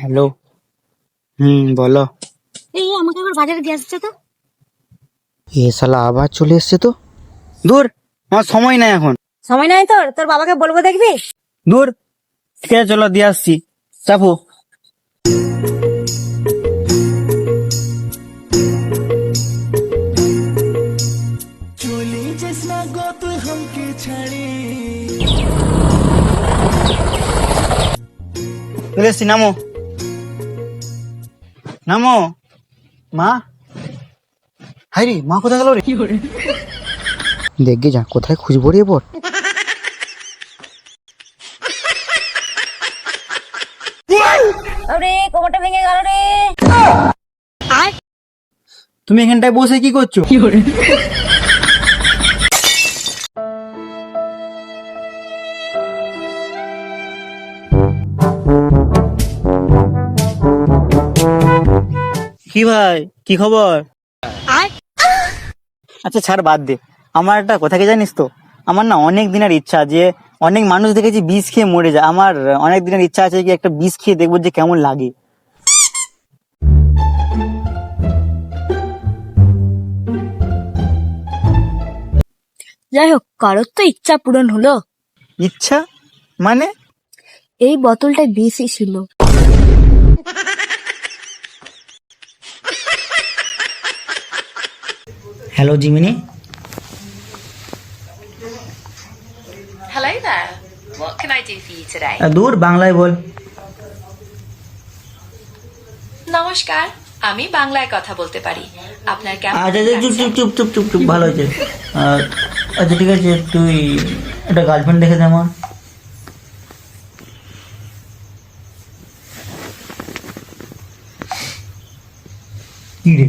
Hello হুম বলো। এই আমাকে একবার বাজারে দিয়ে আসছে তো। এ শালা আবার চলে এসছে তো? দূর আমার সময় নাই এখন। সময় নাই তোর? তোর বাবাকে বলব দেখবি? দূর ঠিক আছে চলো দিয়ে আসছি। চাপো। চলে এসছি নামো। নামো। মা? হাইরে মা কোথায় গেল রে? দেখবি যা কোথায় খুঁজবো রে বট আরে কোমরটা ভেঙে গেল রে। তুমি এখানটায় বসে কি করছ? কি ভাই? কি খবর? আচ্ছা ছাড় বাদ দে। আমার একটা কথা কি জানিস তো? আমার না অনেক দিনের ইচ্ছা যে অনেক মানুষ দেখেছি বিষ খেয়ে মরে যায়। আমার অনেক দিনের ইচ্ছা আছে কি একটা বিষ খেয়ে দেখব যে কেমন লাগে। যাই হোক কারোর তো ইচ্ছা পূরণ হলো। ইচ্ছা? মানে? এই বোতলটা বেশি ছিল। Hello Gemini Hello there. What can I do for you today? দূর বাংলায় বল। নমস্কার আমি বাংলায় কথা বলতে পারি। আপনার কেমন আচ্ছা আচ্ছা, চুপ চুপ চুপ চুপ চুপ চুপ ভালো আহ, আচ্ছা ঠিক আছে তুই একটা গার্লফ্রেন্ড দেখে দে আমার। কি রে?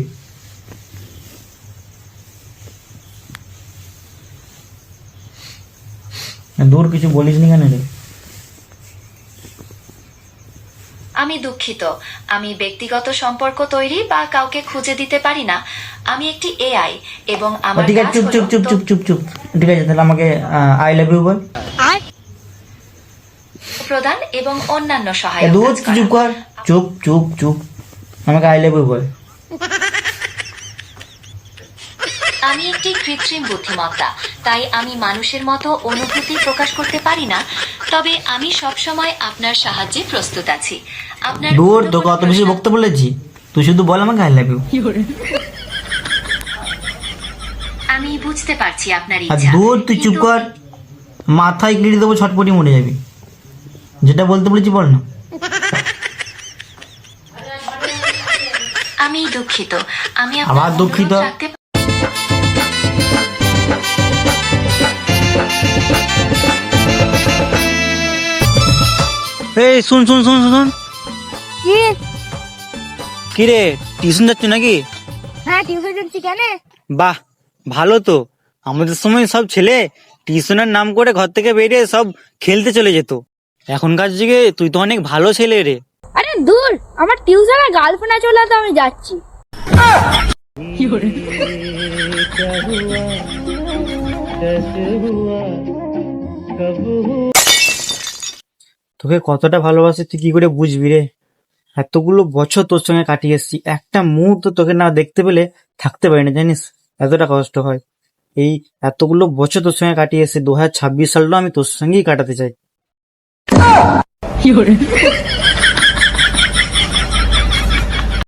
দূর কিছু বলিস নি কেন রে? আমি দুঃখিত। আমি ব্যক্তিগত সম্পর্ক তৈরি বা কাউকে খুঁজে দিতে পারি না। আমি একটি এআই এবং আমার ঠিক আছে চুপ চুপ চুপ চুপ চুপ চুপ। ঠিক আছে তাহলে আমাকে আই লাভ ইউ বল। প্রদান এবং অন্যান্য দূর চুপ কর। চুপ চুপ চুপ। আমাকে আই লাভ ইউ বল। আমি একটি কৃত্রিম বুদ্ধিমত্তা তাই আমি মানুষের মতো অনুভূতি প্রকাশ করতে পারি না তবে আমি সবসময় আপনার সাহায্যে প্রস্তুত আছি। আপনার দূর কোনো অত বেশি বক্তব্য বলেছি। তুই শুধু বল আমাকে আই লাভ ইউ আমি বুঝতে পারছি আপনার আর ইচ্ছা। দূর তুই চুপ কর। মাথায় গিড়ি দেবো ছটপটি মরে যাবি। যেটা বলতে বলেছি বল না। আমি দুঃখিত। আমি আবার দুঃখিত? এই শুন শুন শুন শুন, শুন। কি? কি রে টিউশন যাচ্ছ নাকি? হ্যাঁ টিউশন যাচ্ছি কেন? বাহ ভালো তো। আমাদের সময় সব ছেলে টিউশনের নাম করে ঘর থেকে বেরিয়ে সব খেলতে চলে যেত। এখনকার যুগে তুই তো অনেক ভালো ছেলে রে। আরে দূর আমার টিউশনে গার্লফ্রেন্ড আছে তো আমি যাচ্ছি। তোকে কতটা ভালোবাসি তুই কি করে বুঝবি রে? এতগুলো বছর তোর সঙ্গে কাটিয়ে এসছি। একটা মুহূর্ত তোকে না দেখতে পেলে থাকতে পারি না, জানিস? এতটা কষ্ট হয়। এই এতগুলো বছর তোর সঙ্গে কাটিয়ে এসছি, দু হাজার ছাব্বিশ সালটাও আমি তোর সঙ্গেই কাটাতে চাই।